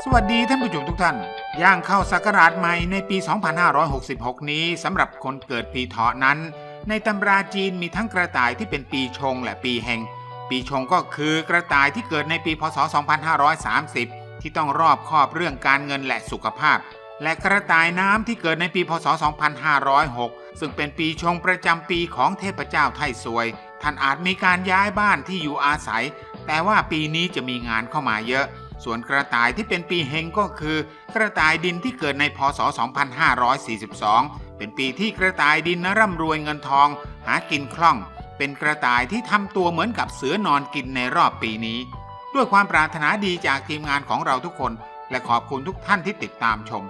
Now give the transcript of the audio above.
สวัสดีท่านผู้ชมทุกท่าน ย่างเข้าศักราชใหม่ในปี 2566 นี้สำหรับคนเกิดปีเถาะนั้น ในตำราจีนมีทั้งกระต่ายที่เป็นปีชงและปีแห่ง ปีชงก็คือกระต่ายที่เกิดในปีพศ 2530 ที่ต้องรอบคอบเรื่องการเงินและสุขภาพ และกระต่ายน้ำที่เกิดในปีพศ 2506 ซึ่งเป็นปีชงประจำปีของเทพเจ้าไทสวย ท่านอาจมีการย้ายบ้านที่อยู่อาศัย แต่ว่าปีนี้จะมีงานเข้ามาเยอะ ส่วนกระต่ายที่เป็นปีเฮงก็คือ กระต่ายดินที่เกิดในพศ 2542 เป็นปีที่กระต่ายดินนร่ำรวยเงินทอง หากินคล่อง เป็นกระต่ายที่ทำตัวเหมือนกับเสือนอนกินในรอบปีนี้ ด้วยความปรารถนาดีจากทีมงานของเราทุกคน และขอบคุณทุกท่านที่ติดตามชม